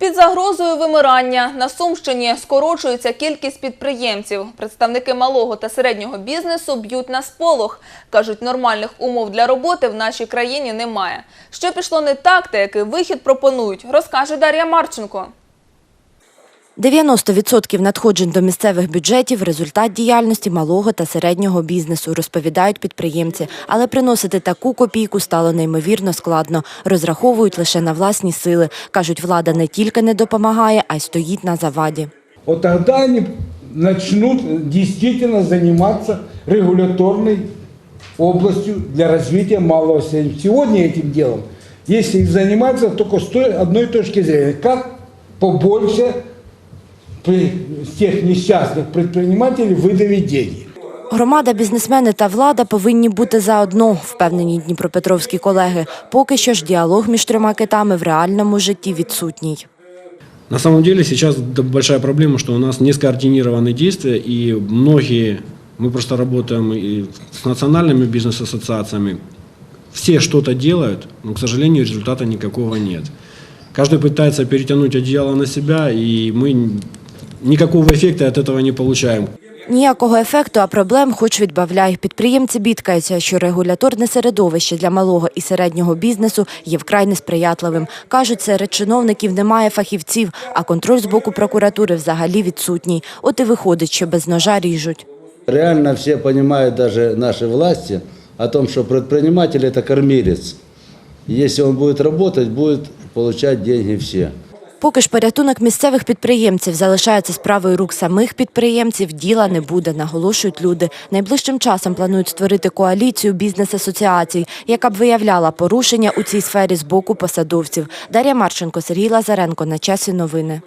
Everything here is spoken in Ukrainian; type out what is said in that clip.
Під загрозою вимирання на Сумщині скорочується кількість підприємців. Представники малого та середнього бізнесу б'ють на сполох. Кажуть, нормальних умов для роботи в нашій країні немає. Що пішло не так та який вихід пропонують, розкаже Дар'я Марченко. 90% надходжень до місцевих бюджетів – результат діяльності малого та середнього бізнесу, розповідають підприємці. Але приносити таку копійку стало неймовірно складно. Розраховують лише на власні сили. Кажуть, влада не тільки не допомагає, а й стоїть на заваді. Вот тогда они начнут действительно заниматься регуляторной областью для развития малого и среднего. Сегодня этим делом, если заниматься только с той, одной точки зрения, как побольше при тех несчастных предпринимателей выдавить деньги. Громада, бізнесмени та влада повинні бути заодно, впевнені дніпропетровські колеги. Поки що ж діалог між трьома китами в реальному житті відсутній. На самом деле сейчас д- большая проблема, что у нас не скоординированы действия, и многие, мы просто работаем и с национальными бизнес-ассоциациями, все что-то делают, но, к сожалению, результата никакого нет. Каждый пытается перетянуть одеяло на себя, и мы н- никакого эффекта от этого не получаем. Ніякого ефекту, а проблем хоч відбавляй. Підприємці бідкаються, що регуляторне середовище для малого і середнього бізнесу є вкрай несприятливим. Кажуть, серед чиновників немає фахівців, а контроль з боку прокуратури взагалі відсутній. От і виходить, що без ножа ріжуть. Реально все понимают, даже наши власти, о том, что предприниматель – это кормилец. И Если он будет работать, будет получать деньги все. Поки ж порятунок місцевих підприємців залишається справою рук самих підприємців, діла не буде, наголошують люди. Найближчим часом планують створити коаліцію бізнес-асоціацій, яка б виявляла порушення у цій сфері з боку посадовців. Дар'я Марченко, Сергій Лазаренко. На часі новини.